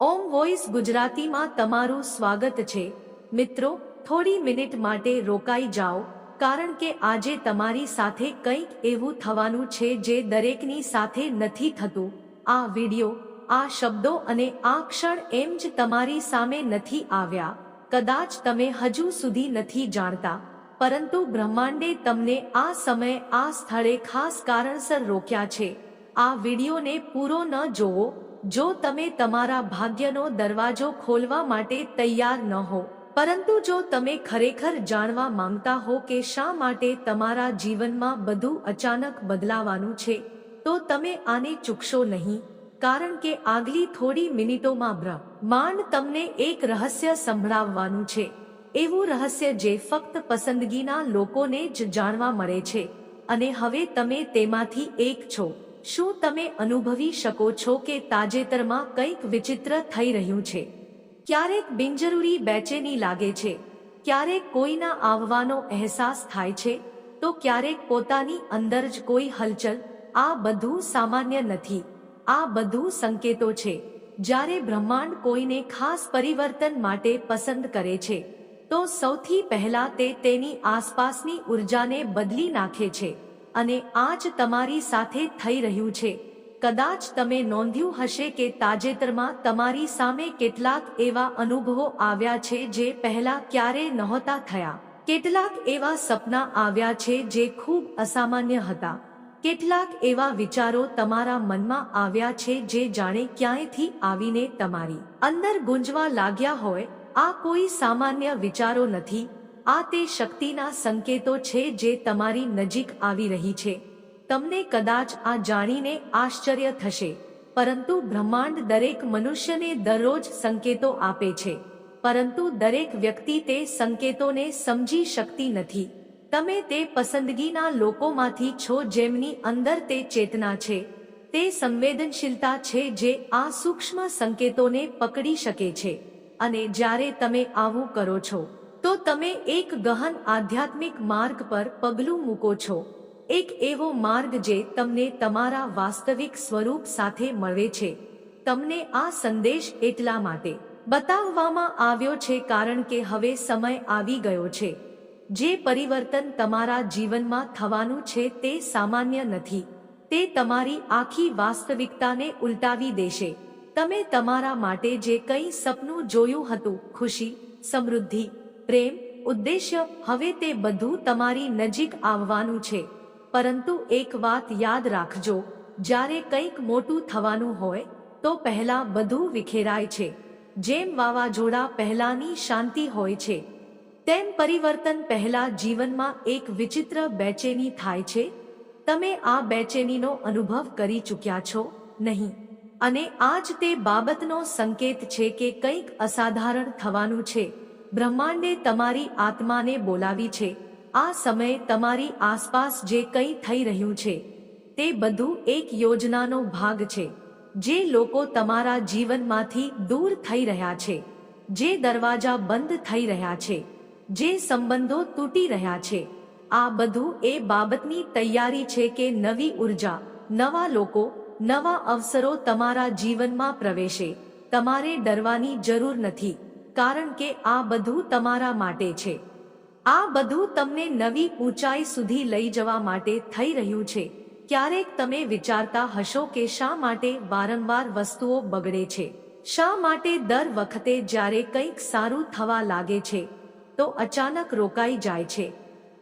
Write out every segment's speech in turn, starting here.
ઓમ voice ગુજરાતીમાં તમારું સ્વાગત છે. મિત્રો, થોડી મિનિટ માટે રોકાઈ જાઓ, કારણ કે આજે તમારી સાથે કંઈક એવું થવાનું છે જે દરેકની સાથે નથી થતું. આ વિડિયો, આ શબ્દો અને આ ક્ષણ એમ જ તમારી સામે નથી આવ્યા. કદાચ તમે હજુ સુધી નથી જાણતા, પરંતુ બ્રહ્માંડે તમને આ સમય આ સ્થળે ખાસ કારણસર રોક્યા છે. આ વિડિયોને પૂરો ન જોવો જો તમે તમારા ભાગ્યનો દરવાજો ખોલવા માટે તૈયાર ન હો, પરંતુ જો તમે ખરેખર જાણવા માંગતા હો કે શા માટે તમારા જીવનમાં બધું અચાનક બદલાવાનું છે, તો તમે આને ચૂકશો નહીં, કારણ કે આગલી થોડી મિનિટોમાં બ્રહ્માંડ તમને એક રહસ્ય સંભળાવવાનું છે. એવું રહસ્ય જે ફક્ત પસંદગીના લોકોને જ જાણવા મળે છે, અને હવે તમે તેમાંથી એક છો. શું તમે અનુભવી શકો છો કે તાજેતરમાં કંઈક વિચિત્ર થઈ રહ્યું છે? ક્યારેક બિનજરૂરી બેચેની લાગે છે. ક્યારેક કોઈના આવવાનો અહેસાસ થાય છે. તો ક્યારેક પોતાની અંદર જ કોઈ હલચલ. આ બધું સામાન્ય નથી. આ બધું સંકેતો છે. જ્યારે બ્રહ્માંડ કોઈને ખાસ પરિવર્તન માટે પસંદ કરે છે, તો સૌથી પહેલા તે તેની આસપાસની ઉર્જાને બદલી નાખે છે. અને આ જ તમારી સાથે થઈ રહ્યું છે. કદાચ તમે નોંધ્યું હશે કે તાજેતરમાં તમારી સામે કેટલાક એવા અનુભવો આવ્યા છે જે પહેલા ક્યારેય નહોતા થયા. કેટલાક એવા સપના આવ્યા છે જે ખૂબ અસામાન્ય હતા. કેટલાક એવા વિચારો તમારા મનમાં આવ્યા છે જે જાણે ક્યાંયથી આવીને તમારી અંદર ગુંજવા લાગ્યા હોય. આ કોઈ સામાન્ય વિચારો નથી. આ તે શક્તિના સંકેતો છે જે તમારી નજીક આવી રહી છે. તમને કદાચ આ જાણીને આશ્ચર્ય થશે. પરંતુ બ્રહ્માંડ દરેક મનુષ્યને દરરોજ સંકેતો આપે છે. પરંતુ દરેક વ્યક્તિ તે સંકેતોને સમજી શકતી નથી. તમે તે પસંદગીના લોકોમાંથી છો જેમની અંદર તે ચેતના છે. તે સંવેદનશીલતા છે જે આ સૂક્ષ્મ સંકેતોને પકડી શકે છે. અને જ્યારે તમે આવું કરો છો તો તમે એક ગહન આધ્યાત્મિક માર્ગ પર પગલું મૂકો છો. એક એવો માર્ગ જે તમને તમારા વાસ્તવિક સ્વરૂપ સાથે મળે છે. તમને આ સંદેશ એટલા માટે બતાવવામાં આવ્યો છે કારણ કે હવે સમય આવી ગયો છે. જે પરિવર્તન તમારા જીવનમાં થવાનું છે તે સામાન્ય નથી. તે તમારી આખી વાસ્તવિકતાને ઉલટાવી દેશે. તમે તમારા માટે જે કંઈ સપનું જોયું હતું, ખુશી, સમૃદ્ધિ પ્રેમ, ઉદ્દેશ્ય, હવે તે બધું તમારી નજીક આવવાનું છે. પરંતુ એક વાત યાદ રાખજો, જ્યારે કંઈક મોટું થવાનું હોય, તો પહેલા બધું વિખેરાય છે. જેમ વાવાઝોડા પહેલાની શાંતિ હોય છે, તેમ પરિવર્તન પહેલા જીવનમાં એક વિચિત્ર બેચેની થાય છે. તમે આ બેચેનીનો અનુભવ કરી ચૂક્યા છો? નહીં. અને આજ તે બાબતનો સંકેત છે કે કંઈક અસાધારણ થવાનું છે. બ્રહ્માંડે તમારી આત્માને બોલાવી છે. આ સમયે તમારી આસપાસ જે કંઈ થઈ રહ્યું છે, તે બધું એક યોજનાનો ભાગ છે. જે લોકો તમારા જીવનમાંથી દૂર થઈ રહ્યા છે, જે દરવાજા બંધ થઈ રહ્યા છે, જે સંબંધો તૂટી રહ્યા છે. આ બધું એ બાબતની તૈયારી છે કે નવી ઊર્જા, નવા લોકો, નવા અવસરો તમારા જીવનમાં પ્રવેશે. તમારે ડરવાની જરૂર નથી. કારણ કે આ બધું તમારા માટે છે. આ બધું તમને નવી ઊંચાઈ સુધી લઈ જવા માટે થઈ રહ્યું છે. ક્યારેક તમે વિચારતા હશો કે શા માટે વારંવાર વસ્તુઓ બગડે છે. શા માટે દર વખતે જ્યારે કંઈક સારું થવા લાગે છે, તો અચાનક રોકાઈ જાય છે.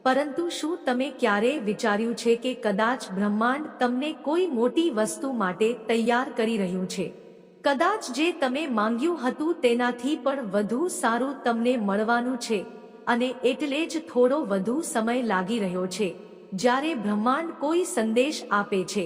પરંતુ શું તમે ક્યારેય વિચાર્યું છે કે કદાચ બ્રહ્માંડ તમને કોઈ મોટી વસ્તુ માટે તૈયાર કરી રહ્યું છે? કદાચ જે તમે માંગ્યું હતું તેનાથી પણ વધુ સારું તમને મળવાનું છે, અને એટલે જ થોડો વધુ સમય લાગી રહ્યો છે. જ્યારે બ્રહ્માંડ કોઈ સંદેશ આપે છે,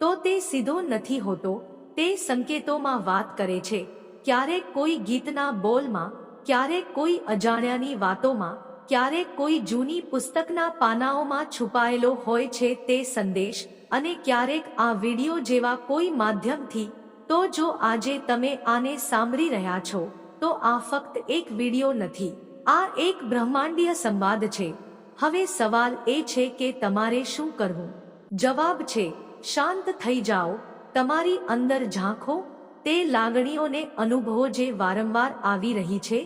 તો તે સીધો નથી હોતો, તે સંકેતોમાં વાત કરે છે. ક્યારેક કોઈ ગીતના બોલમાં ક્યારેક કોઈ અજાણ્યાની વાતોમાં ક્યારેક કોઈ જૂની પુસ્તકના પાનાઓમાં છુપાયેલો હોય છે તે સંદેશ, અને ક્યારેક આ વિડિયો જેવા કોઈ માધ્યમથી તો જો આજે તમે આને સાંભળી રહ્યા છો, તો આ ફક્ત એક વીડિયો નથી. આ એક બ્રહ્માંડીય સંવાદ છે. હવે સવાલ એ છે કે તમારે શું કરવું? જવાબ છે, શાંત થઈ જાઓ. તમારી અંદર ઝાંખો. તે લાગણીઓને અનુભવો જે વારંવાર આવી રહી છે.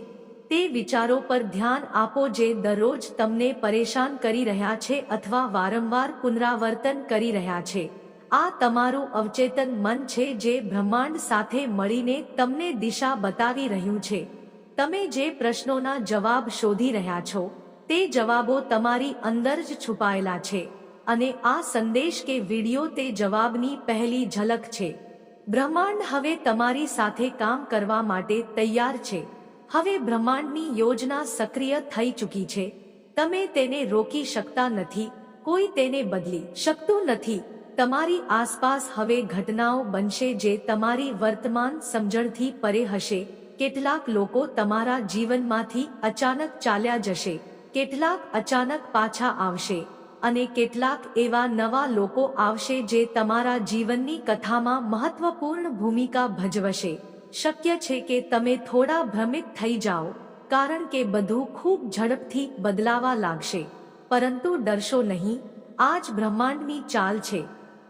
તે વિચારો પર ધ્યાન આપો જે દરરોજ તમને પરેશાન કરી રહ્યા છે અથવા વારંવાર પુનરાવર્તન કરી રહ્યા છે. આ તમારું અવચેતન મન છે જે બ્રહ્માંડ સાથે મળીને તમને દિશા બતાવી રહ્યું છે. તમે જે પ્રશ્નોના જવાબ શોધી રહ્યા છો, તે જવાબો તમારી અંદર જ છુપાયેલા છે. અને આ સંદેશ કે વિડિયો તે જવાબની પહેલી ઝલક છે. બ્રહ્માંડ હવે તમારી સાથે કામ કરવા માટે તૈયાર છે. હવે બ્રહ્માંડની યોજના સક્રિય થઈ ચૂકી છે. તમે તેને રોકી શકતા નથી, કોઈ તેને બદલી શકતું નથી. તમારી આસપાસ હવે ઘટનાઓ બનશે જે તમારી વર્તમાન સમજણથી પરે હશે. કેટલાક લોકો તમારા જીવનમાંથી અચાનક ચાલ્યા જશે. કેટલાક અચાનક પાછા આવશે. અને કેટલાક એવા નવા લોકો આવશે જે તમારા જીવનની કથામાં મહત્વપૂર્ણ ભૂમિકા ભજવશે. શક્ય છે કે તમે થોડા ભ્રમિત થઈ જાઓ, કારણ કે બધું ખૂબ ઝડપથી બદલાવા લાગશે. પરંતુ ડરશો નહીં. આ જ બ્રહ્માંડની ચાલ છે.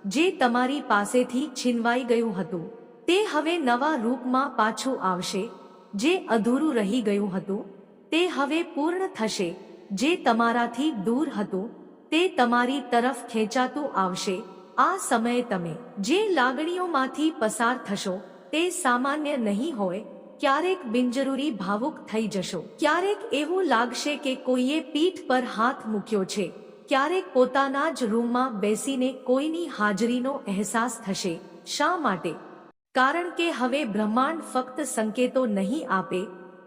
જે તમારી પાસેથી છીનવાઈ ગયું હતું, તે હવે નવા રૂપમાં પાછું આવશે, જે અધૂરું રહી ગયું હતું, તે હવે પૂર્ણ થશે, જે તમારાથી દૂર હતું, તે તમારી તરફ ખેંચાતું આવશે. આ સમયે તમે જે લાગણીઓમાંથી પસાર થશો, તે સામાન્ય નહીં હોય, ક્યારેક બિનજરૂરી ભાવુક થઈ જશો. ક્યારેક એવું લાગશે કે કોઈએ પીઠ પર હાથ મૂક્યો છે. ક્યારેક પોતાના જ રૂમમાં બેસીને કોઈની હાજરીનો અહેસાસ થશે. શા માટે? કારણ કે હવે બ્રહ્માંડ ફક્ત સંકેતો નહીં આપે,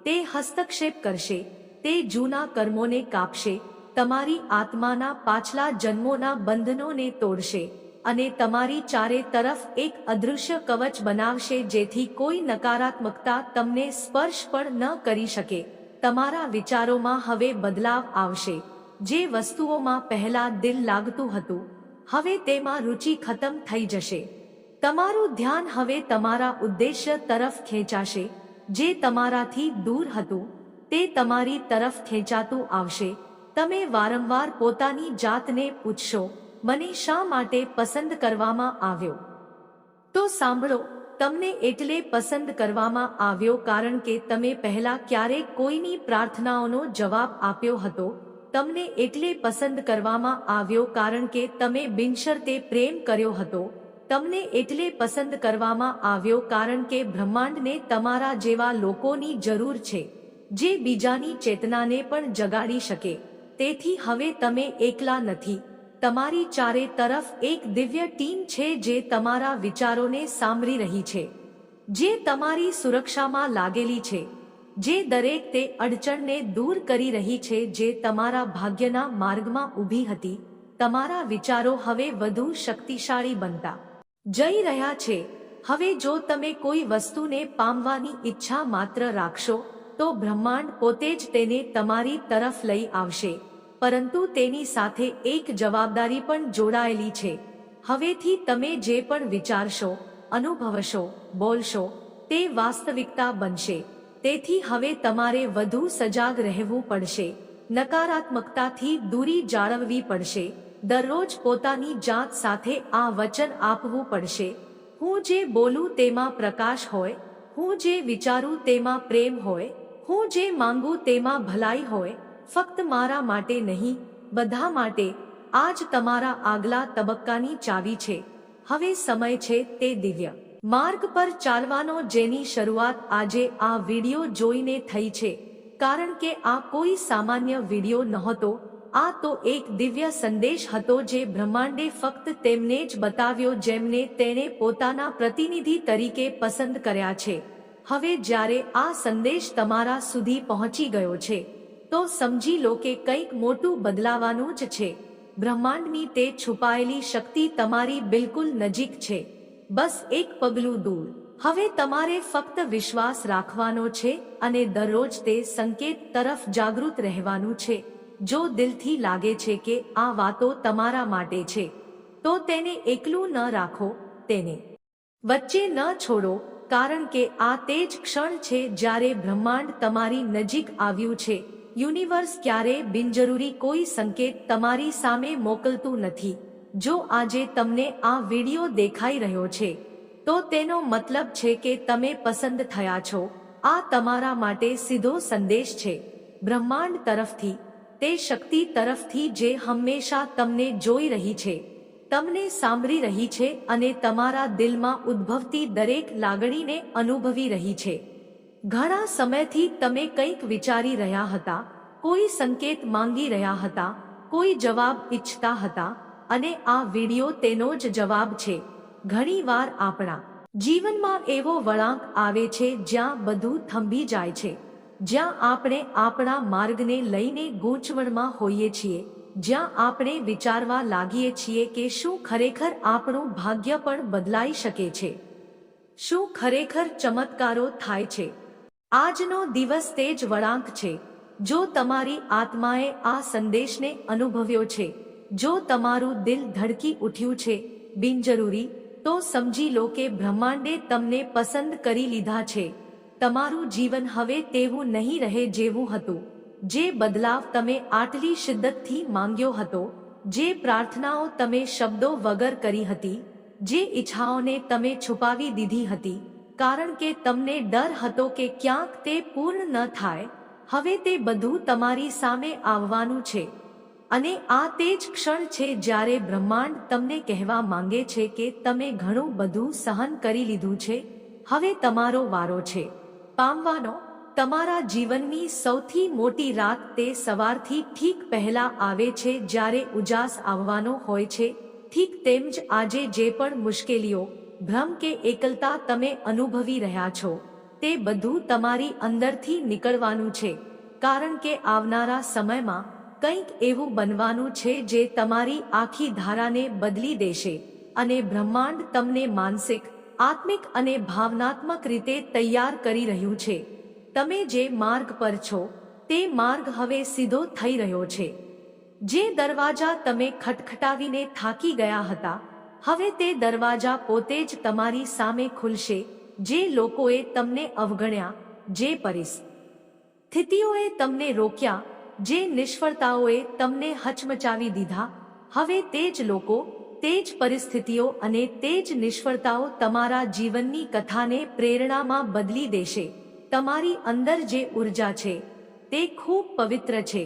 તે હસ્તક્ષેપ કરશે, તે જૂના કર્મોને કાપશે, તમારી આત્માના પાછલા જન્મોના બંધનોને તોડશે અને તમારી ચારે તરફ એક અદૃશ્ય કવચ બનાવશે જેથી કોઈ નકારાત્મકતા તમને સ્પર્શ પણ ન કરી શકે. તમારા વિચારોમાં હવે બદલાવ આવશે. જે વસ્તુઓમાં પહેલા દિલ લાગતું હતું, હવે તેમાં રુચિ ખતમ થઈ જશે. તમારું ધ્યાન હવે તમારા ઉદ્દેશ્ય તરફ ખેંચાશે, જે તમારાથી દૂર હતું, તે તમારી તરફ ખેંચાતું આવશે. તમે વારંવાર પોતાની જાતને પૂછશો, મને શા માટે પસંદ કરવામાં આવ્યો? તો સાંભળો, તમને એટલે પસંદ કરવામાં આવ્યો કારણ કે તમે પહેલા ક્યારેક કોઈની પ્રાર્થનાઓનો જવાબ આપ્યો હતો તમને એટલે પસંદ કરવામાં આવ્યો કારણ કે તમે બિનશરતે પ્રેમ કર્યો હતો. તમને એટલે પસંદ કરવામાં આવ્યો કારણ કે બ્રહ્માંડને તમારા જેવા લોકોની જરૂર છે, જે બીજાની ચેતનાને પણ જગાડી શકે. તેથી હવે તમે એકલા નથી. તમારી ચારે તરફ એક દિવ્ય ટીમ છે જે તમારા વિચારોને સાંભળી રહી છે, જે તમારી સુરક્ષામાં લાગેલી છે. જે દરેક તે અડચણને દૂર કરી રહી છે જે તમારા ભાગ્યના માર્ગમાં ઊભી હતી. તમારા વિચારો હવે વધુ શક્તિશાળી બનતા. જઈ રહ્યા છે. હવે જો તમે કોઈ વસ્તુને પામવાની ઈચ્છા માત્ર રાખશો, તો બ્રહ્માંડ પોતે જ તેને તમારી તરફ લઈ આવશે. પરંતુ તેની સાથે એક જવાબદારી પણ જોડાયેલી છે. હવેથી તમે જે પણ વિચારશો, અનુભવશો, બોલશો, તે વાસ્તવિકતા બનશે. તેથી હવે તમારે વધુ સજાગ રહેવું પડશે. નકારાત્મકતાથી દૂરી જાળવવી પડશે. દરરોજ પોતાની જાત સાથે આ વચન આપવું પડશે. હું જે બોલું તેમાં પ્રકાશ હોય, હું જે વિચારું તેમાં પ્રેમ હોય, હું જે માંગુ તેમાં ભલાઈ હોય, ફક્ત મારા માટે નહીં, બધા માટે. આજ તમારા આગલા તબક્કાની ચાવી છે. હવે સમય છે તે દિવ્ય. માર્ગ પર ચાલવાનો જેની શરૂઆત આજે આ વિડિયો જોઈને થઈ છે. કારણ કે આ કોઈ સામાન્ય વિડિયો નહોતો, આ તો એક દિવ્ય સંદેશ હતો જે બ્રહ્માંડે ફક્ત તેમને જ બતાવ્યો જેમને તેણે પોતાના પ્રતિનિધિ તરીકે પસંદ કર્યા છે. હવે જ્યારે આ સંદેશ તમારા સુધી પહોંચી ગયો છે, તો સમજી લો કે કંઈક મોટું બદલાવાનું જ છે. બ્રહ્માંડની તે છુપાયેલી શક્તિ તમારી બિલકુલ નજીક છે. બસ એક પગલું દૂર. હવે તમારે ફક્ત વિશ્વાસ રાખવાનો છે અને દરરોજ તે સંકેત તરફ જાગૃત રહેવાનું છે. જો દિલથી લાગે છે કે આ વાતો તમારા માટે છે, તો તેને એકલું ન રાખો, તેને. વચ્ચે ન છોડો, કારણ કે આ તે જ ક્ષણ છે જ્યારે બ્રહ્માંડ તમારી નજીક આવ્યું છે. યુનિવર્સ ક્યારે બિનજરૂરી કોઈ સંકેત તમારી સામે મોકલતું નથી. જો આજે તમને આ વિડિયો દેખાઈ રહ્યો છે, તો તેનો મતલબ છે કે તમે પસંદ થયા છો. આ તમારા માટે સીધો સંદેશ છે. બ્રહ્માંડ તરફથી, તે શક્તિ તરફથી જે હંમેશા તમને જોઈ રહી છે, તમને સાંભળી રહી છે અને તમારા દિલમાં ઉદ્ભવતી દરેક લાગણીને અનુભવી રહી છે. ઘણા સમયથી તમે કંઈક વિચારી રહ્યા હતા, કોઈ સંકેત માંગી રહ્યા હતા, કોઈ જવાબ ઈચ્છતા હતા અને આ વિડિયો તેનો જ જવાબ છે. ઘણીવાર આપણા જીવનમાં એવો વળાંક આવે છે જ્યાં બધું થંભી જાય છે. જ્યાં આપણે આપણા માર્ગને લઈને ગૂંચવણમાં હોઈએ છીએ. જ્યાં આપણે વિચારવા લાગીએ છીએ કે શું ખરેખર આપણું ભાગ્ય પણ બદલાઈ શકે છે. શું ખરેખર ચમત્કારો થાય છે. આજનો દિવસ તે જ વળાંક છે. જો તમારી આત્માએ આ સંદેશને અનુભવ્યો છે. જો તમારું દિલ ધડકી ઉઠ્યું છે, બિનજરૂરી, તો સમજી લો કે બ્રહ્માંડે તમને પસંદ કરી લીધા છે. તમારું જીવન હવે તેવું નહીં રહે જેવું હતું. જે બદલાવ તમે આટલી શિદ્દતથી માંગ્યો હતો, જે પ્રાર્થનાઓ તમે શબ્દો વગર કરી હતી, જે ઈચ્છાઓને તમે છુપાવી દીધી હતી, કારણ કે તમને ડર હતો કે ક્યાંક તે પૂર્ણ ન થાય, હવે તે બધું તમારી સામે આવવાનું છે. અને આ તે જ ક્ષણ છે જ્યારે બ્રહ્માંડ તમને કહેવા માંગે છે કે તમે ઘણું બધું સહન કરી લીધું છે, હવે તમારો વારો છે. પામવાનો, તમારા જીવનની સૌથી મોટી રાત તે સવારથી ઠીક પહેલા આવે છે જ્યારે ઉજાસ આવવાનો હોય છે. ઠીક તેમ જ આજે જે પણ મુશ્કેલીઓ, ભ્રમ કે એકલતા તમે અનુભવી રહ્યા છો, તે બધું તમારી અંદરથી નીકળવાનું છે. કારણ કે આવનારા સમયમાં કંઈક એવું બનવાનું છે જે તમારી આખી ધારાને બદલી દેશે અને બ્રહ્માંડ તમને માનસિક, આત્મિક અને ભાવનાત્મક રીતે તૈયાર કરી રહ્યું છે. તમે જે માર્ગ પર છો, તે માર્ગ હવે સીધો થઈ રહ્યો છે. જે દરવાજા તમે ખટખટાવીને થાકી ગયા હતા, હવે તે દરવાજા પોતે જ તમારી સામે ખુલશે, જે લોકોએ તમને અવગણ્યા, જે પરિસ્થિતિઓએ તમને રોક્યા જે નિષ્ફળતાઓએ તમને હચમચાવી દીધા, હવે તે જ લોકો, તે જ પરિસ્થિતિઓ અને તે જ નિષ્ફળતાઓ તમારા જીવનની કથાને પ્રેરણામાં બદલી દેશે. તમારી અંદર જે ઊર્જા છે, તે ખૂબ પવિત્ર છે.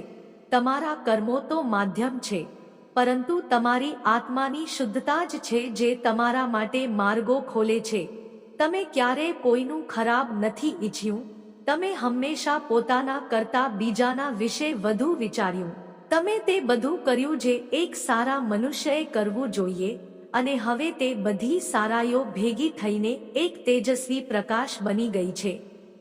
તમારા કર્મો તો માધ્યમ છે, પરંતુ તમારી આત્માની શુદ્ધતા જ છે જે તમારા માટે માર્ગો ખોલે છે. તમે ક્યારે કોઈનું ખરાબ નથી ઈચ્છ્યું તમે હંમેશા પોતાના કરતા બીજાના વિશે વધુ વિચાર્યું. તમે તે બધું કર્યું જે એક સારા મનુષ્યએ કરવું જોઈએ, અને હવે તે બધી સારાઈઓ ભેગી થઈને એક તેજસ્વી પ્રકાશ બની ગઈ છે,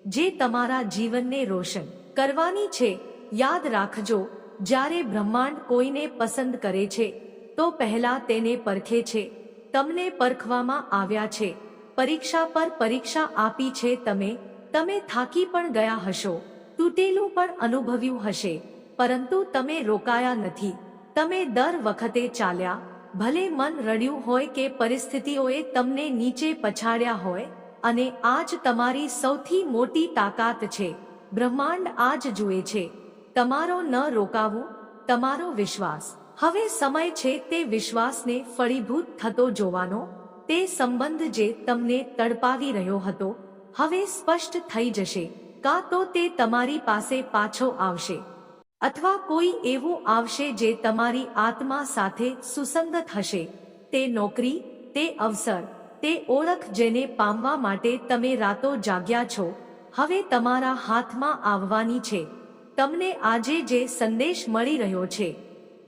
જે તમારા જીવનને રોશન કરવાની છે. યાદ રાખજો, જ્યારે બ્રહ્માંડ કોઈને પસંદ કરે છે, તો પહેલા તેને પરખે છે. તમને પરખવામાં આવ્યા છે. પરીક્ષા પર પરીક્ષા આપી છે તમે તમે થાકી પણ ગયા હશો. તૂટેલું પણ અનુભવ્યું હશે. પરંતુ તમે રોકાયા નથી. તમે દર વખતે ચાલ્યા. ભલે મન રડ્યું હોય કે પરિસ્થિતિઓએ તમને નીચે પછાડ્યા હોય, અને આજ તમારી સૌથી મોટી તાકાત છે. બ્રહ્માંડ આજ જુએ છે. તમારો ન રોકાવું, તમારો વિશ્વાસ. હવે સમય છે તે વિશ્વાસને ફળીભૂત થતો જોવાનો. તે સંબંધ જે તમને તડપાવી રહ્યો હતો હવે સ્પષ્ટ થઈ જશે. કાં તો તે તમારી પાસે પાછો આવશે. અથવા કોઈ એવું આવશે જે તમારી આત્મા સાથે સુસંગત હશે. તે નોકરી, તે અવસર, તે ઓળખ જેને પામવા માટે તમે રાતો જાગ્યા છો. હવે તમારા હાથમાં આવવાની છે. તમને આજે જે સંદેશ મળી રહ્યો છે,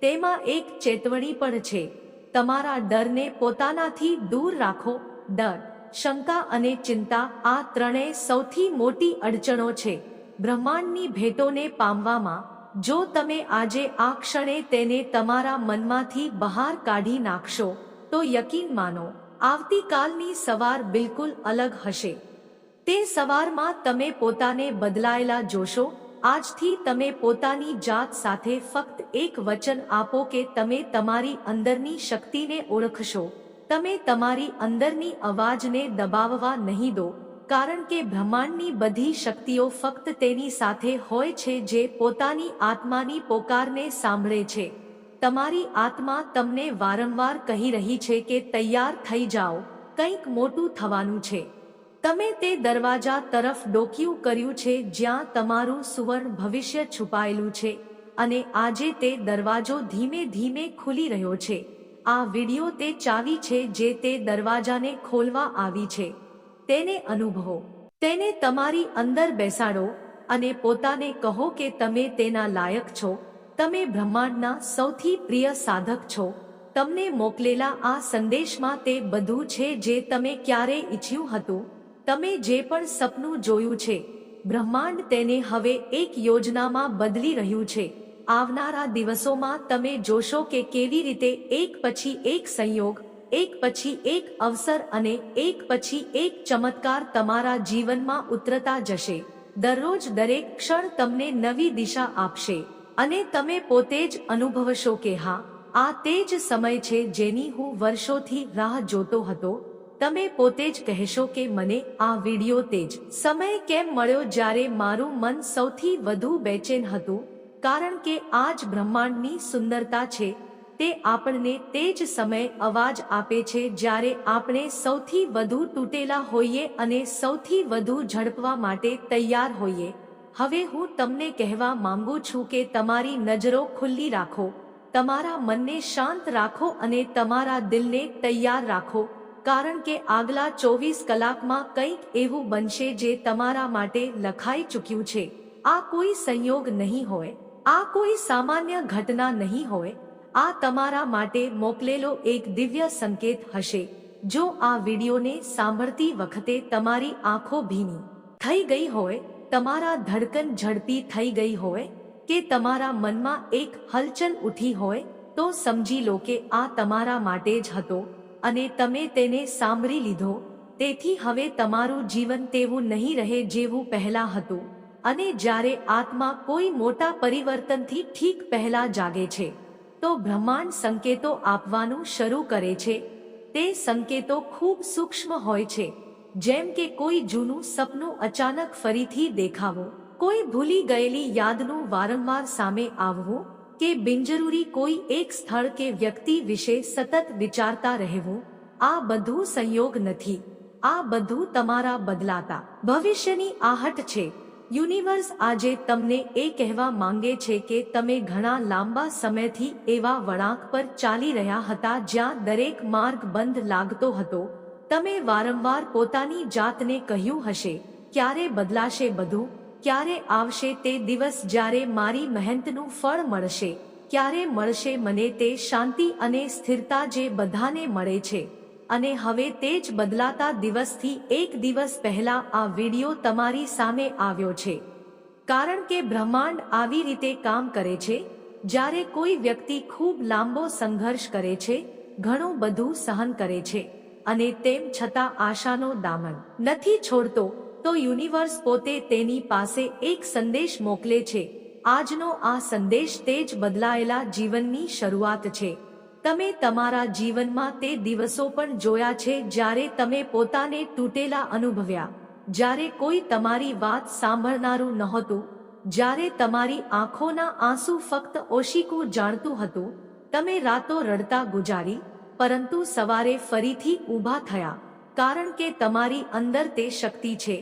તેમાં એક ચેતવણી પણ છે. તમારા ડરને પોતાનાથી દૂર રાખો, ડર. શંકા અને ચિંતા આ ત્રણેય સૌથી મોટી અડચણો છે. બ્રહ્માંડની ભેટોને પામવામાં, જો તમે આજે આ ક્ષણે તેને તમારા મનમાંથી બહાર કાઢી નાખશો, તો યકીન માનો આવતીકાલની સવાર બિલકુલ અલગ હશે. તે સવારમાં તમે પોતાને બદલાયેલા જોશો, આજથી તમે પોતાની જાત સાથે ફક્ત એક વચન આપો કે તમે તમારી અંદરની શક્તિને ઓળખશો. તમે તમારી અંદરની અવાજને દબાવવા નહીં દો, કારણ કે બ્રહ્માંડની બધી શક્તિઓ ફક્ત તેની સાથે હોય છે જે પોતાની આત્માની પોકારને સાંભળે છે. તમારી આત્મા તમને વારંવાર કહી રહી છે કે તૈયાર થઈ જાઓ, કંઈક મોટું થવાનું છે. તમે તે દરવાજા તરફ ડોકિયું કર્યું છે જ્યાં તમારું સુવર્ણ ભવિષ્ય છુપાયેલું છે, અને આજે તે દરવાજો ધીમે ધીમે ખુલી રહ્યો છે. આ વિડિયો તે ચાવી છે જે તે દરવાજાને ખોલવા આવી છે. તેને અનુભવો. તેને તમારી અંદર બેસાડો અને પોતાને કહો કે તમે તેના લાયક છો. તમે બ્રહ્માંડના સૌથી પ્રિય સાધક છો. તમને મોકલેલા આ સંદેશમાં તે બધું છે જે તમે ક્યારે ઈચ્છ્યું હતું. તમે જે પણ સપનું જોયું છે. બ્રહ્માંડ તેને હવે એક યોજનામાં બદલી રહ્યું છે. આવનારા દિવસોમાં તમે જોશો કે કેવી રીતે એક પછી એક સંયોગ, એક પછી એક અવસર અને એક પછી એક ચમત્કાર તમારા જીવનમાં ઉતરતા જશે. દરરોજ દરેક ક્ષણ તમને નવી દિશા આપશે અને તમે પોતે જ અનુભવશો કે હા, આ તે જ સમય છે જેની હું વર્ષોથી રાહ જોતો હતો. તમે પોતે જ કહેશો કે મને આ વિડિયો તે જ સમય કેમ મળ્યો જ્યારે મારું મન સૌથી વધુ બેચેન હતું? કારણ કે આ જ બ્રહ્માંડની સુંદરતા છે, તે આપણને તે જ સમય અવાજ આપે છે જ્યારે આપણે સૌથી વધુ તૂટેલા હોઈએ અને સૌથી વધુ ઝડપવા માટે તૈયાર હોઈએ. હવે હું તમને કહેવા માંગુ છું કે તમારી નજરો ખુલ્લી રાખો, તમારા મનને શાંત રાખો અને તમારા દિલને તૈયાર રાખો, કારણ કે આગલા ચોવીસ કલાકમાં કંઈક એવું બનશે જે તમારા માટે લખાઈ ચૂક્યું છે. આ કોઈ સંયોગ નહીં હોય. આ કોઈ સામાન્ય ઘટના નહીં હોય, આ તમારા માટે મોકલેલો એક દિવ્ય સંકેત હશે, જો આ વિડીયોને સાંભળતી વખતે તમારી આંખો ભીની થઈ ગઈ હોય, તમારા ધડકન ઝડપી થઈ ગઈ હોય, કે તમારા મનમાં એક હલચલ ઉઠી હોય, તો સમજી લો કે આ તમારા માટે જ હતો અને તમે તેને સાંભળી લીધો, તેથી હવે તમારું જીવન તેવું નહીં રહે જેવું પહેલા હતું. અને જ્યારે આત્મા કોઈ મોટા પરિવર્તનથી ઠીક પહેલા જાગે છે, તો બ્રહ્માંડ સંકેતો આપવાનું શરૂ કરે છે. તે સંકેતો ખૂબ સૂક્ષ્મ હોય છે, જેમ કે કોઈ જૂનું સપનું અચાનક ફરીથી દેખાવું, કોઈ ભૂલી ગયેલી યાદનું વારંવાર સામે આવવું, કે બિનજરૂરી કોઈ એક સ્થળ કે વ્યક્તિ વિશે સતત વિચારતા રહેવું, આ બધું સંયોગ નથી. આ બધું તમારા બદલાતા ભવિષ્યની આહટ છે. યુનિવર્સ આજે તમને એ કહેવા માંગે છે કે તમે ઘણા લાંબા સમયથી એવા વળાંક પર ચાલી રહ્યા હતા જ્યાં દરેક માર્ગ બંધ લાગતો હતો. તમે વારંવાર પોતાની જાતને કહ્યું હશે, ક્યારે બદલાશે બધું? ક્યારે આવશે તે દિવસ જ્યારે મારી મહેનતનું ફળ મળશે? ક્યારે મળશે મને તે શાંતિ અને સ્થિરતા જે બધાને મળે છે? અને હવે તે જ બદલાતા દિવસથી એક દિવસ પહેલા આ વિડિયો તમારી સામે આવ્યો છે. કારણ કે બ્રહ્માંડ આવી રીતે કામ કરે છે, જ્યારે કોઈ વ્યક્તિ ખૂબ લાંબો સંઘર્ષ કરે છે, ઘણું બધું સહન કરે છે, અને તેમ છતાં આશાનો દામન નથી છોડતો, તો યુનિવર્સ પોતે તેની પાસે એક સંદેશ મોકલે છે. આજનો આ સંદેશ તે જ બદલાયેલા જીવનની શરૂઆત છે. તમે તમારા જીવનમાં તે દિવસો પણ જોયા છે જ્યારે તમે પોતાને તૂટેલા અનુભવ્યા. જ્યારે કોઈ તમારી વાત સાંભળનારું નહોતું, જ્યારે તમારી આંખોના આંસુ ફક્ત ઓશિકું જાણતું હતું, તમે રાતો રડતા ગુજારી, પરંતુ સવારે ફરીથી ઊભા થયા, કારણ કે તમારી અંદર તે શક્તિ છે,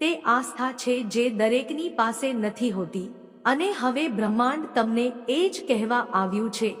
તે આસ્થા છે જે દરેકની પાસે નથી હોતી, અને હવે બ્રહ્માંડ તમને એ જ કહેવા આવ્યું છે.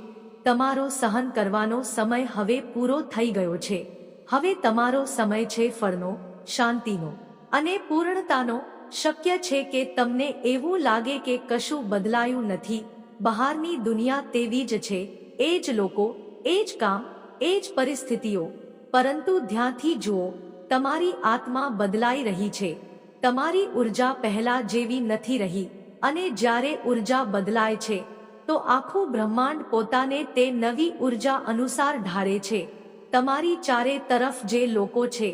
તમારો સહન કરવાનો સમય હવે પૂરો થઈ ગયો છે. હવે તમારો સમય છે ફળનો, શાંતિનો અને પૂર્ણતાનો. શક્ય છે કે તમને એવું લાગે કે કશું બદલાયું નથી. બહારની દુનિયા તેવી જ છે. એ જ લોકો, એ જ કામ, એ જ પરિસ્થિતિઓ. પરંતુ ધ્યાનથી જુઓ, તમારી આત્મા બદલાઈ રહી છે. તમારી ઊર્જા પહેલા જેવી નથી રહી અને જ્યારે ઊર્જા બદલાય છે તો આખું બ્રહ્માંડ પોતાને તે નવી ઊર્જા અનુસાર ઢારે છે. તમારી ચારે તરફ જે લોકો છે,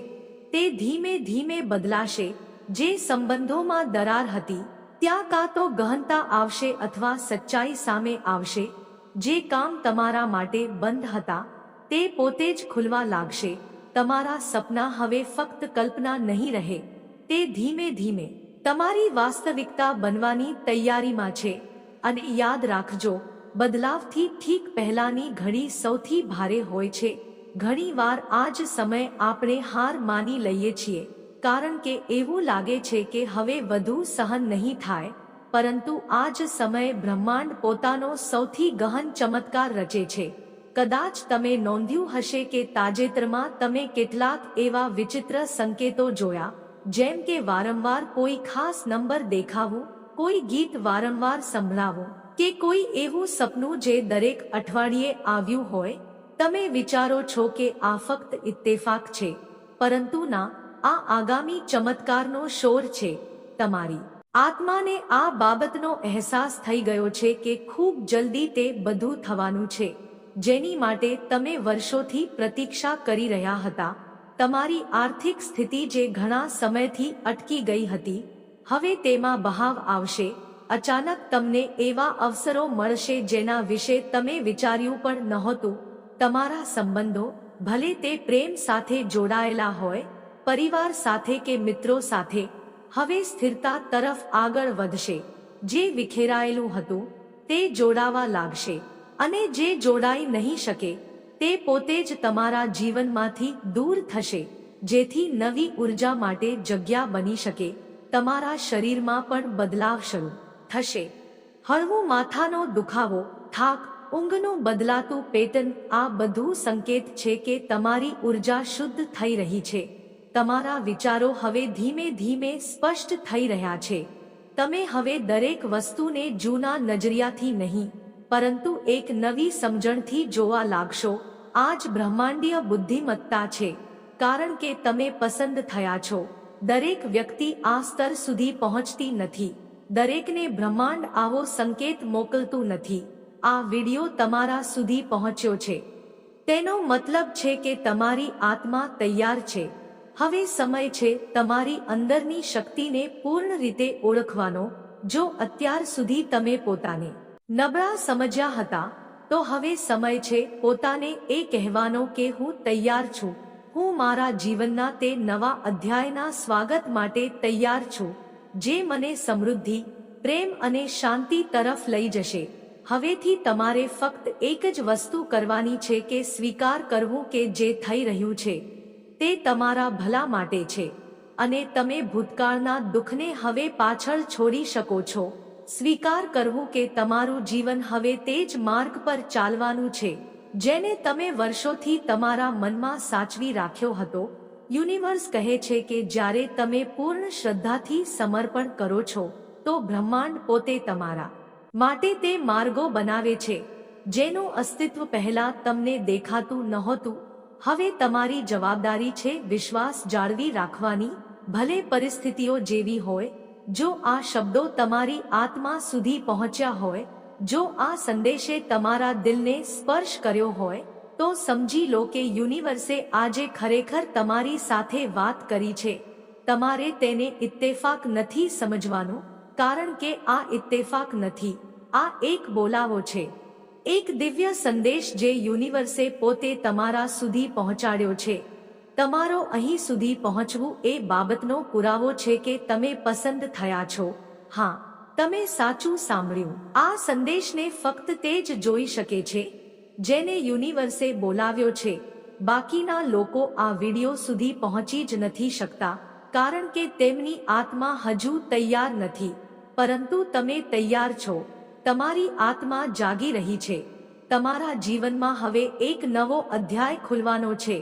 તે ધીમે ધીમે બદલાશે. જે સંબંધોમાં દરાર હતી, ત્યાં કાં તો ગહનતા આવશે અથવા સચ્ચાઈ સામે આવશે. જે કામ તમારા માટે બંધ હતા, તે પોતે જ ખુલવા લાગશે. તમારા સપના હવે ફક્ત કલ્પના નહીં રહે. તે ધીમે ધીમે તમારી વાસ્તવિકતા બનવાની તૈયારીમાં છે. અને યાદ રાખજો, બદલાવથી ઠીક પહેલાની ઘડી સૌથી ભારે હોય છે. ઘણીવાર આ જ સમય આપણે હાર માની લઈએ છીએ, કારણ કે એવું લાગે છે કે હવે વધુ સહન નહીં થાય, પરંતુ આ જ સમયે બ્રહ્માંડ પોતાનો સૌથી ગહન ચમત્કાર રચે છે. કદાચ તમે નોંધ્યું હશે કે તાજેતરમાં તમે કેટલાક એવા વિચિત્ર સંકેતો જોયા, જેમ કે વારંવાર કોઈ ખાસ નંબર દેખાવું કોઈ ગીત વારંવાર સંભળાવો કે કોઈ એવું સપનું જે દરેક અઠવાડિયે આવ્યું હોય, તમે વિચારો છો કે આ ફક્ત ઇત્તેફાક છે. પરંતુ ના, આ આગામી ચમત્કારનો શોર છે. તમારી આત્માને આ બાબતનો અહેસાસ થઈ ગયો છે કે ખૂબ જલ્દી તે બધું થવાનું છે. જેની માટે તમે વર્ષોથી પ્રતીક્ષા કરી રહ્યા હતા. તમારી આર્થિક સ્થિતિ જે ઘણા સમયથી અટકી ગઈ હતી હવે તેમાં બહાવ આવશે. અચાનક તમને એવા અવસરો મળશે જેના વિશે તમે વિચાર્યું પણ નહોતું. તમારા સંબંધો, ભલે તે પ્રેમ સાથે જોડાયેલા હોય, પરિવાર સાથે કે મિત્રો સાથે, હવે સ્થિરતા તરફ આગળ વધશે. જે વિખેરાયેલું હતું, તે જોડાવા લાગશે. અને જે જોડાઈ નહીં શકે, તે પોતે જ તમારા જીવનમાંથી દૂર થશે, જેથી નવી ઊર્જા માટે જગ્યા બની શકે. તમારા શરીરમાં પણ બદલાવ શરૂ થશે. હળવું માથાનો દુખાવો, થાક, ઊંઘનું બદલાતું પેટર્ન, આ બધું સંકેત છે કે તમારી ઊર્જા શુદ્ધ થઈ રહી છે. તમારા વિચારો હવે ધીમે ધીમે સ્પષ્ટ થઈ રહ્યા છે. તમે હવે દરેક વસ્તુને જૂના નજરિયાથી નહીં, પરંતુ એક નવી સમજણથી જોવા લાગશો. આ જ બ્રહ્માંડીય બુદ્ધિમત્તા છે, કારણ કે તમે પસંદ થયા છો. દરેક વ્યક્તિ આ સ્તર સુધી પહોંચતી નથી. દરેકને બ્રહ્માંડ આવો સંકેત મોકલતું નથી. આ વિડિયો તમારા સુધી પહોંચ્યો છે. તેનો મતલબ છે કે તમારી આત્મા તૈયાર છે. હવે સમય છે તમારી અંદરની શક્તિને પૂર્ણ રીતે ઓળખવાનો, જો અત્યાર સુધી તમે પોતાને નબળા સમજ્યા હતા, તો હવે સમય છે પોતાને એ કહેવાનો કે હું તૈયાર છું. હું મારા જીવનના તે નવા અધ્યાયના સ્વાગત માટે તૈયાર છું, જે મને સમૃદ્ધિ, પ્રેમ અને શાંતિ તરફ લઈ જશે. હવેથી તમારે ફક્ત એક જ વસ્તુ કરવાની છે કે સ્વીકાર કરવું કે જે થઈ રહ્યું છે, તે તમારા ભલા માટે છે. અને તમે ભૂતકાળના દુઃખને હવે પાછળ છોડી શકો છો. સ્વીકાર કરવું કે તમારું જીવન હવે તે જ માર્ગ પર ચાલવાનું છે. જેને તમે વર્ષોથી તમારા મનમાં સાચવી રાખ્યો હતો, યુનિવર્સ કહે છે કે જ્યારે તમે પૂર્ણ શ્રદ્ધાથી સમર્પણ કરો છો, તો બ્રહ્માંડ પોતે તમારા માટે તે માર્ગો બનાવે છે. જેનું અસ્તિત્વ પહેલા તમને દેખાતું નહોતું, હવે તમારી જવાબદારી છે વિશ્વાસ જાળવી રાખવાની, ભલે પરિસ્થિતિઓ જેવી હોય, જો આ શબ્દો તમારી આત્મા સુધી પહોંચ્યા હોય જો આ સંદેશે તમારા દિલને સ્પર્શ કર્યો હોય, તો સમજી લો કે યુનિવર્સે આજે ખરેખર તમારી સાથે વાત કરી છે. તમારે તેને ઇત્તેફાક નથી સમજવાનું, કારણ કે આ ઇત્તેફાક નથી. આ એક બોલાવો છે. એક દિવ્ય સંદેશ જે યુનિવર્સે પોતે તમારા સુધી પહોંચાડ્યો છે. તમારો અહીં સુધી પહોંચવું એ બાબતનો પુરાવો છે કે તમે પસંદ થયા છો. હા તમે સાચું સાંભળ્યું. આ સંદેશને ફક્ત તે જ જોઈ શકે છે, જેને યુનિવર્સે બોલાવ્યો છે. બાકીના લોકો આ વિડિયો સુધી પહોંચી જ નથી શકતા, કારણ કે તેમની આત્મા હજુ તૈયાર નથી. પરંતુ તમે તૈયાર છો. તમારી આત્મા જાગી રહી છે. તમારા જીવનમાં હવે એક નવો અધ્યાય ખુલવાનો છે.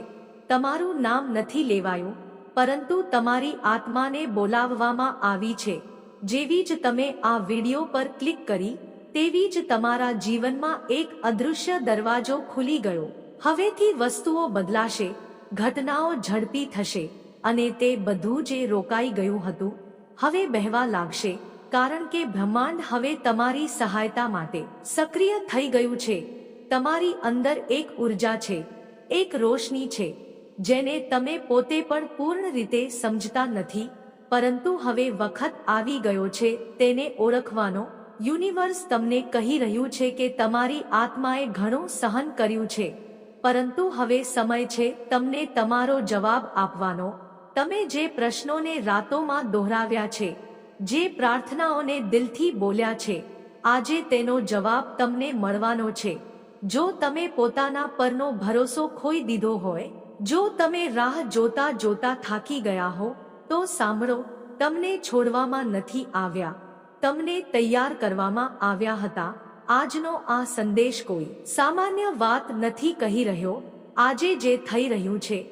તમારું નામ નથી લેવાયું, પરંતુ તમારી આત્માને બોલાવવામાં આવી છે. જેવી જ તમે આ વિડિયો પર ક્લિક કરી, તેવી જ તમારા જીવનમાં એક અદૃશ્ય દરવાજો ખુલી ગયો. હવેથી વસ્તુઓ બદલાશે, ઘટનાઓ ઝડપી થશે, અને તે બધું જે રોકાઈ ગયું હતું, હવે બહેવા લાગશે, કારણ કે બ્રહ્માંડ હવે તમારી સહાયતા માટે સક્રિય થઈ ગયું છે. તમારી અંદર એક ઊર્જા છે, એક રોશની છે, જેને તમે પોતે પણ પૂર્ણ રીતે સમજતા નથી. પરંતુ હવે વખત આવી ગયો છે તેને ઓળખવાનો. યુનિવર્સ તમને કહી રહ્યું છે કે તમારી આત્માએ ઘણું સહન કર્યું છે. પરંતુ હવે સમય છે તમને તમારો જવાબ આપવાનો. તમે જે પ્રશ્નોને રાતોમાં દોહરાવ્યા છે, જે પ્રાર્થનાઓને દિલથી બોલ્યા છે, આજે તેનો જવાબ તમને મળવાનો છે. જો તમે પોતાના પરનો ભરોસો ખોઈ દીધો હોય, જો તમે રાહ જોતા જોતા થાકી ગયા હો તો સાંભળો, તમને છોડવામાં નથી આવ્યા. તમને તૈયાર કરવામાં આવ્યા હતા. આજનો આ સંદેશ કોઈ સામાન્ય વાત નથી કહી રહ્યો. આજે જે થઈ રહ્યું છે,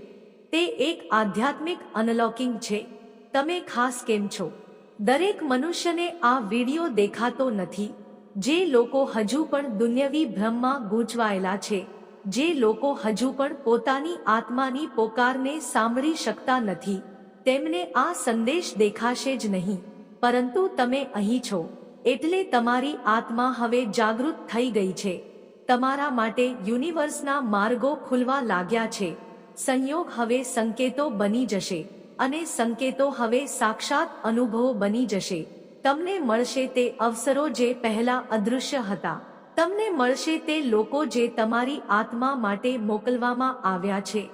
તે એક આધ્યાત્મિક અનલોકિંગ છે. તમે ખાસ કેમ છો? દરેક મનુષ્યને આ વિડિયો દેખાતો નથી. જે લોકો હજુ પણ દુન્યવી ભ્રમમાં ગૂંચવાયેલા છે, જે લોકો હજુ પણ પોતાની આત્માની પોકારને સાંભળી શકતા નથી. તેમને આ સંદેશ દેખાશે જ નહીં. પરંતુ તમે અહીં છો, એટલે તમારી આત્મા હવે જાગૃત થઈ ગઈ છે. તમારા માટે યુનિવર્સના માર્ગો ખુલવા લાગ્યા છે. સંયોગ હવે સંકેતો બની જશે, અને સંકેતો હવે સાક્ષાત અનુભવો બની જશે. તમને મળશે તે અવસરો જે પહેલા અદૃશ્ય હતા. તમને મળશે તે લોકો જે તમારી આત્મા માટે મોકલવામાં આવ્યા છે.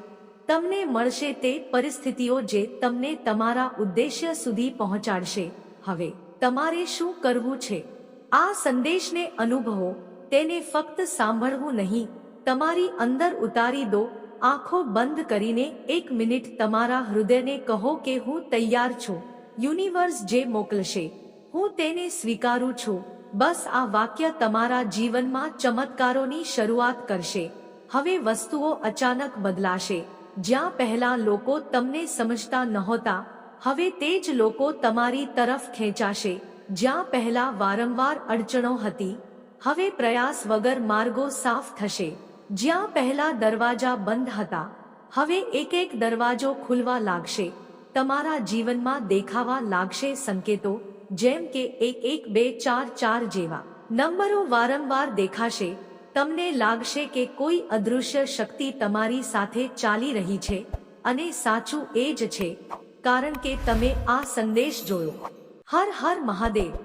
તમને મળશે તે પરિસ્થિતિઓ જે તમને તમારા ઉદ્દેશ્ય સુધી પહોંચાડશે. હવે, તમારે શું કરવું છે? આ સંદેશને અનુભવો, તેને ફક્ત સાંભળવું નહીં, તમારી અંદર ઉતારી દો, આંખો બંધ કરીને એક મિનિટ તમારા હૃદયને કહો કે હું તૈયાર છું, યુનિવર્સ જે મોકલશે, હું તેને સ્વીકારું છું, બસ આ વાક્ય તમારા જીવનમાં ચમત્કારોની શરૂઆત કરશે, હવે વસ્તુઓ અચાનક બદલાશે. જ્યાં પહેલા લોકો તમને સમજતા નહોતા, હવે તે જ લોકો તમારી તરફ ખેંચાશે. જ્યાં પહેલા વારંવાર અડચણો હતી, હવે પ્રયાસ વગર માર્ગો સાફ થશે. જ્યાં પહેલા દરવાજા બંધ હતા, હવે એક એક દરવાજો ખુલવા લાગશે. તમારા જીવનમાં દેખાવા લાગશે સંકેતો, જેમ કે એક એક બે ચાર ચાર જેવા. નંબરો વારંવાર દેખાશે તમને લાગશે કે કોઈ અદૃશ્ય શક્તિ તમારી સાથે ચાલી રહી છે, અને સાચું એ જ છે, કારણ કે તમે આ સંદેશ જોયો. હર હર મહાદેવ.